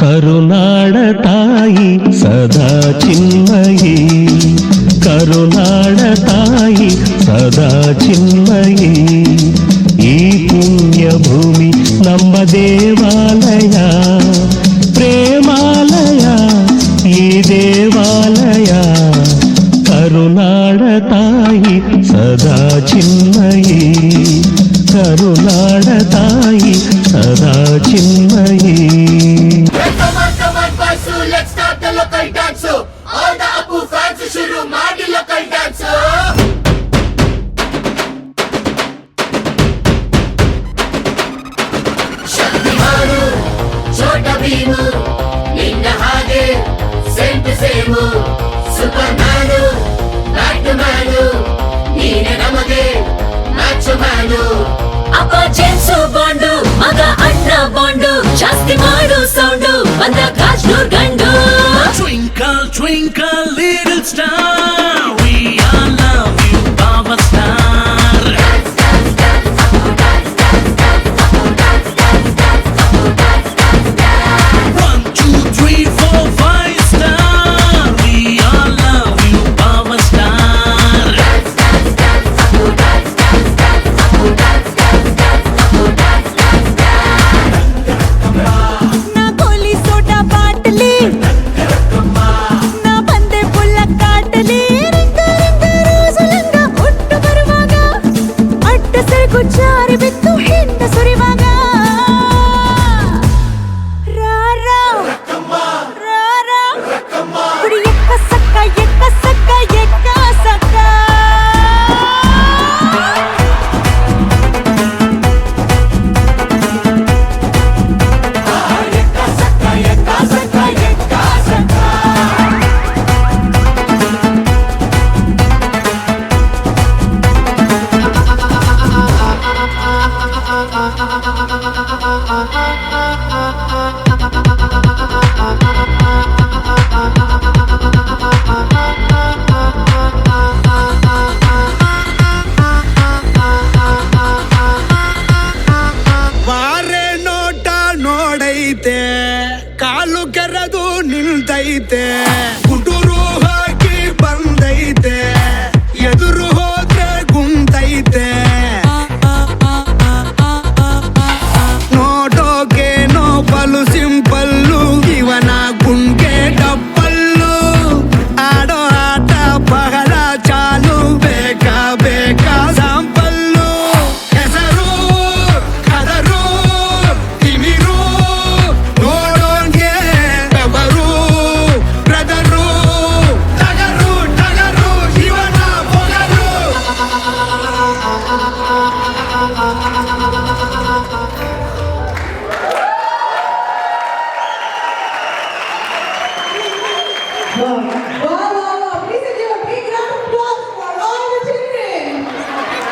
కరుణాడ తాయి సదా చిన్మయి కరుణాడ తాయి సదా చిన్మయి దేవాలయ ప్రేమాలయ ఈ దేవాలయ కరుణాడ తాయి సదా చిన్నయి కరుణాడ తాయి సదా చిన్నయి Come on, come on, Basu, let's start the local dance. All the Apu fans, shuru ಮಾಡಿ local ಅಪ್ಪ ಜೆನ್ಸು ಬಾಂಡು ಮಗ ಅಣ್ಣ ಬಾಂಡು ಜಾಸ್ತಿ ಮಾಡು ಸೌಂಡು ಬಂದ ಕಾಜ್ನೂರ್ ಗಂಡು Twinkle, twinkle, little star, कुछ और भी तुम ಕಾಲು ಕರೆದು ನಿಂತೈತೆ Bom,